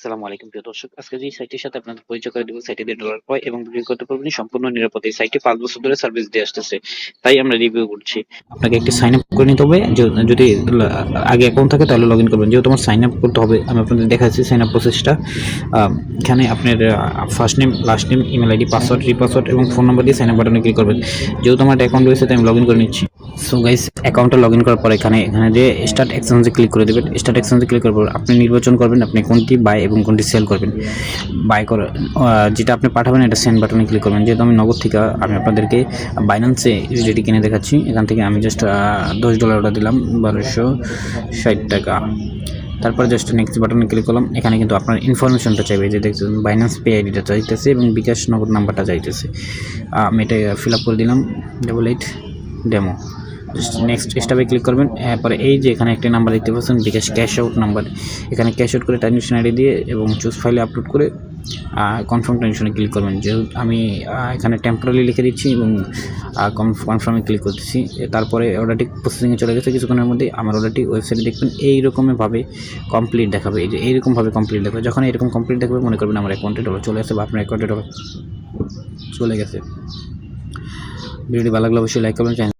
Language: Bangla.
আসসালামু আলাইকুম, প্রিয় দর্শক। আজকে যে সাইটের সাথে আপনাদের পরিচয় করে দেবো সাইটে দিয়ে ডলার পায় এবং বিক্রি করতে পারবেন সম্পূর্ণ নিরাপদে এই সাইটে পাঁচ বছর ধরে সার্ভিস দিয়ে আসতেছে। তাই আমরা রিভিউ করছি। আপনাকে একটি সাইন আপ করে নিতে হবে। যদি আগে অ্যাকাউন্ট থাকে তাহলে লগ ইন করবেন। যেহেতু আমার সাইন আপ করতে হবে, আমি আপনাদের দেখাচ্ছি সাইন আপ প্রসেসটা এখানে আপনার first name last name email ID password repassword এবং ফোন নাম্বার দিয়ে সাইন আপ বাটনে ক্লিক করবেন। যেহেতু আমার অ্যাকাউন্ট রয়েছে, তাই আমি লগ ইন করে নিচ্ছি। সো গাইস অ্যাকাউন্টটা লগ ইন করার পর এখানে এখানে যে স্টার্ট এক্সচেঞ্জে ক্লিক করে দেবেন। স্টার্ট এক্সচেঞ্জে ক্লিক করার পর আপনি নির্বাচন করবেন, আপনি কোনটি বাই এবং কোনটি সেল করবেন। বাই করে যেটা আপনি পাঠাবেন, এটা সেন্ড বাটনে ক্লিক করবেন। যেহেতু আমি নগদ থেকে, আমি আপনাদেরকে বাইন্যান্সে ইউজিটি কিনে দেখাচ্ছি, এখান থেকে আমি জাস্ট দশ ডলার ওটা দিলাম, বারোশো ষাট টাকা। তারপর জাস্ট নেক্সট বাটনে ক্লিক করলাম, এখানে কিন্তু আপনার ইনফরমেশনটা চাইবে, যে দেখছেন বাইন্যান্স পে আইডিটা চাইতেছে এবং বিকাশ নগদ নাম্বারটা চাইতেছে। আমি এটা ফিল আপ করে দিলাম ডাবল এইট ডেমো নেক্সট স্টাবে ক্লিক করবেন এরপরে এই যে এখানে একটি নাম্বার দেখতে পাচ্ছেন, বিকাশ ক্যাশ আউট নাম্বার এখানে ক্যাশ আউট করে ট্রানজেকশন আইডি দিয়ে এবং চুজ ফাইলে আপলোড করে কনফার্ম ট্রানজেকশনে ক্লিক করবেন। যেহেতু আমি এখানে টেম্পোরারি লিখে দিচ্ছি এবং কনফার্মে ক্লিক করতেছি। তারপরে অর্ডারটি প্রসেসিংয়ে চলে গেছে কিছুক্ষণের মধ্যে। আমার অর্ডারটি ওয়েবসাইটে দেখবেন, এইরকমভাবে কমপ্লিট দেখাবে। এই যে এইরকমভাবে কমপ্লিট দেখাবে। যখন এরকম কমপ্লিট দেখাবে, মনে করবেন আমার অ্যাকাউন্টে ডলার চলে আসে বা আপনার অ্যাকাউন্টে ডলার চলে গেছে। ভিডিওটি ভালো লাগলে অবশ্যই লাইক করবেন